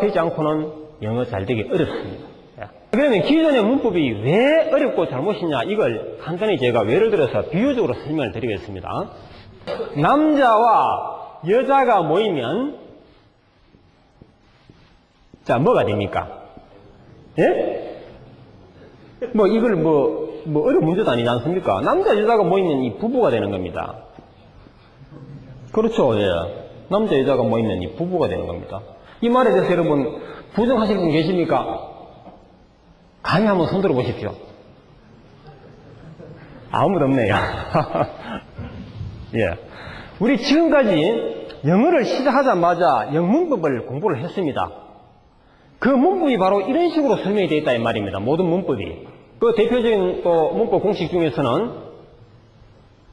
되지 않고는 영어 잘 되기 어렵습니다. 예. 그러면 기존의 문법이 왜 어렵고 잘못이냐 이걸 간단히 제가 예를 들어서 비유적으로 설명을 드리겠습니다. 남자와 여자가 모이면 자 뭐가 됩니까? 예? 뭐 이걸 뭐, 뭐 어려운 문제도 아니지 않습니까? 남자 여자가 모이면 이 부부가 되는 겁니다. 그렇죠, 예. 남자 여자가 모이면 이 부부가 되는 겁니다. 이 말에 대해서 여러분 부정하실 분 계십니까? 감히 한번 손 들어 보십시오. 아무도 없네요. 예. 우리 지금까지 영어를 시작하자마자 영문법을 공부를 했습니다. 그 문법이 바로 이런 식으로 설명이 되어 있다 이 말입니다. 모든 문법이. 그 대표적인 또 문법 공식 중에서는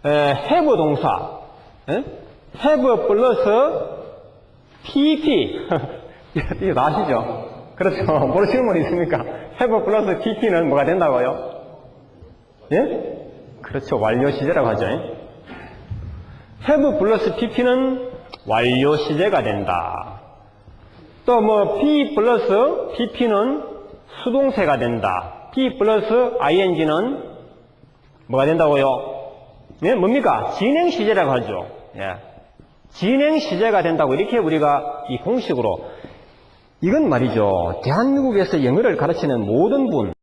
에, have 동사, 에? have 플러스 pp 이거 다 아시죠? 그렇죠. 모르시는 분 있습니까? have 플러스 pp는 뭐가 된다고요? 예? 그렇죠. 완료 시제라고 하죠. have 플러스 pp는 완료 시제가 된다. 또 뭐 p 플러스 pp는 수동태가 된다. p 플러스 ing는 뭐가 된다고요? 예, 뭡니까? 진행 시제라고 하죠. 예. 진행 시제가 된다고 이렇게 우리가 이 공식으로 이건 말이죠. 대한민국에서 영어를 가르치는 모든 분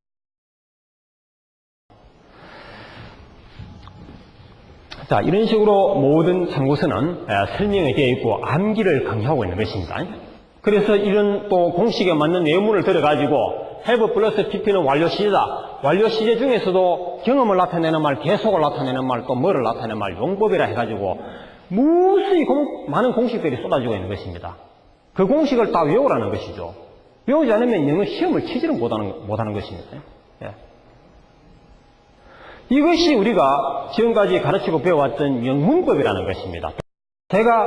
자, 이런 식으로 모든 참고서는 에, 설명이 되어 있고 암기를 강요하고 있는 것입니다. 그래서 이런 또 공식에 맞는 내용물을 들어가지고 have 플러스 pp는 완료 시제다. 완료 시제 중에서도 경험을 나타내는 말, 계속을 나타내는 말, 또 뭐를 나타내는 말, 용법이라 해가지고 무수히 공- 많은 공식들이 쏟아지고 있는 것입니다. 그 공식을 다 외우라는 것이죠. 외우지 않으면 영어 시험을 치지를 못하는, 못하는 것입니다. 예. 이것이 우리가 지금까지 가르치고 배워왔던 영문법이라는 것입니다. 제가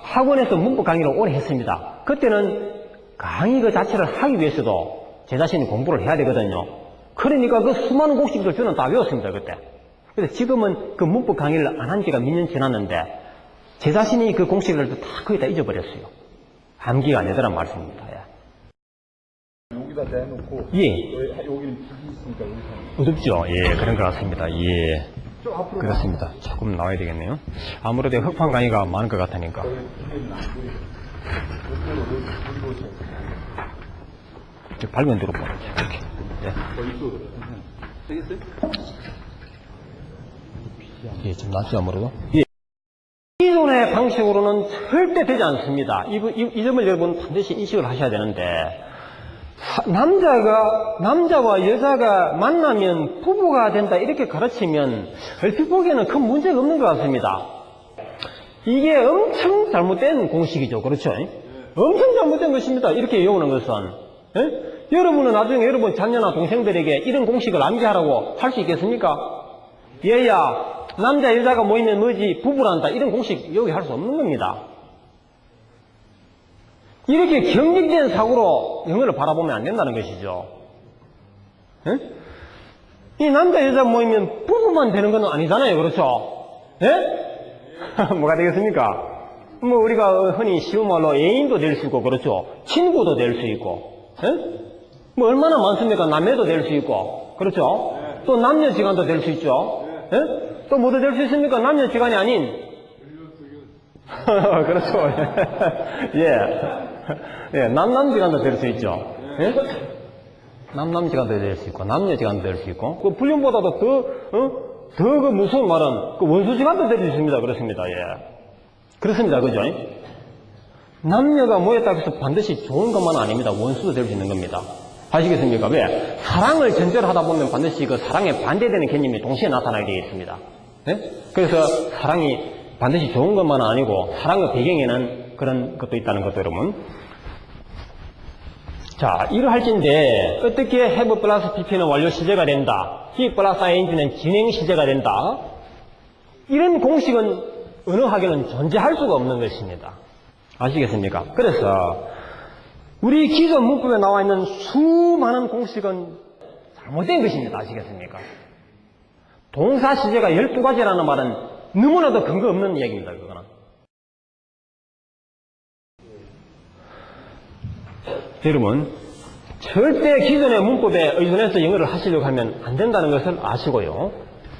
학원에서 문법 강의를 오래 했습니다. 그때는 강의 그 자체를 하기 위해서도 제 자신이 공부를 해야 되거든요. 그러니까 그 수많은 공식들 저는 다 외웠습니다, 그때. 근데 지금은 그 문법 강의를 안 한 지가 몇 년 지났는데 제 자신이 그 공식을 다 거의 다 잊어버렸어요. 암기가 안 되더란 말씀입니다. 여기다 대놓고 예. 여기- 여기는 빛이 있으니까 여기서 어둡죠? 예, 그런 것 같습니다. 예. 좀 앞으로 그렇습니다. 조금 나와야 되겠네요. 아무래도 흑판 강의가 많은 것 같으니까. 이렇게 밝은 데로 보내죠. 이렇게. 예. 되겠어요? 예, 좀 낫죠, 아무래도. 예. 방식으로는 절대 되지 않습니다. 이, 부- 이- 이 점을 여러분 반드시 인식을 하셔야 되는데, 사- 남자가, 남자와 여자가 만나면 부부가 된다, 이렇게 가르치면, 얼핏 보기에는 큰 문제가 없는 것 같습니다. 이게 엄청 잘못된 공식이죠. 그렇죠? 엄청 잘못된 것입니다. 이렇게 외우는 것은. 예? 여러분은 나중에 여러분 자녀나 동생들에게 이런 공식을 암기하라고 할 수 있겠습니까? 얘야, 남자, 여자가 모이면 뭐지? 부부란다. 이런 공식 여기 할 수 없는 겁니다. 이렇게 경직된 사고로 영어를 바라보면 안 된다는 것이죠. 예? 이 남자, 여자 모이면 부부만 되는 건 아니잖아요. 그렇죠? 예? 뭐가 되겠습니까? 뭐 우리가 흔히 쉬운 말로 애인도 될 수 있고 그렇죠. 친구도 될 수 있고. 예? 뭐 얼마나 많습니까? 남매도 될 수 있고. 그렇죠? 또 남녀 지간도 될 수 있죠. 예? 또 뭐도 될 수 있습니까? 남녀지간이 아닌. 그렇죠. 예. 예, 남남지간도 될 수 있죠. 예? 남남지간도 될 수 있고, 남녀지간도 될 수 있고, 그 불륜보다도 더, 어? 더 그 무서운 말은 그 원수지간도 될 수 있습니다. 그렇습니다. 예. 그렇습니다. 그죠? 남녀가 모였다고 해서 반드시 좋은 것만 아닙니다. 원수도 될 수 있는 겁니다. 아시겠습니까? 왜? 사랑을 전제로 하다 보면 반드시 그 사랑에 반대되는 개념이 동시에 나타나게 되겠습니다. 예? 그래서 사랑이 반드시 좋은 것만 아니고 사랑의 배경에는 그런 것도 있다는 것도 여러분 자, 이러할진데 어떻게 have 플러스 pp는 완료 시제가 된다. he 플러스 ing는 진행 시제가 된다. 이런 공식은 어느 학교는 존재할 수가 없는 것입니다. 아시겠습니까? 그래서 우리 기존 문법에 나와 있는 수많은 공식은 잘못된 것입니다. 아시겠습니까? 동사 시제가 12가지라는 말은 너무나도 근거 없는 이야기입니다. 그거는. 여러분, 절대 기존의 문법에 의존해서 영어를 하시려고 하면 안 된다는 것을 아시고요.